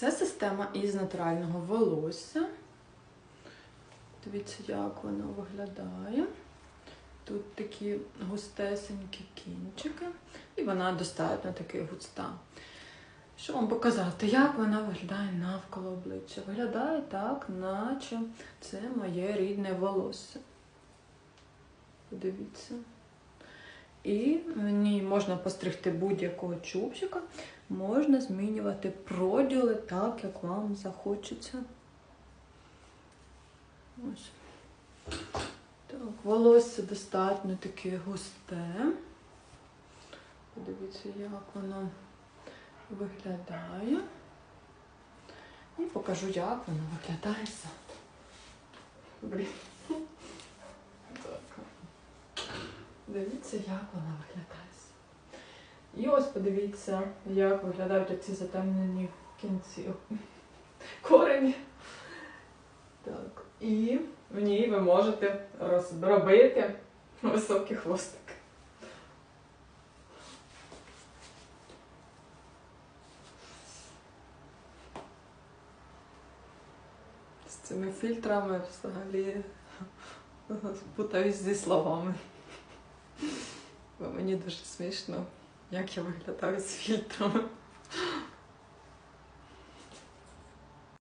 Це система із натурального волосся. Дивіться, як воно виглядає. Тут такі густесенькі кінчики, і вона достатньо таки густа. Що вам показати, як вона виглядає навколо обличчя? Виглядає так, наче це моє рідне волосся. Подивіться. І в ній можна постригти будь-якого чубчика, можна змінювати проділи так, як вам захочеться. Ось. Так, волосся достатньо таке густе. Подивіться, як воно виглядає. І покажу, як воно виглядає Дивіться, як вона виглядає. І ось подивіться, як виглядають ці затемнені кінці корені. Так. І в ній ви можете розробити високий хвостик. З цими фільтрами взагалі путаюсь зі словами. Бо мені дуже смішно, як я виглядаю з фільтрами.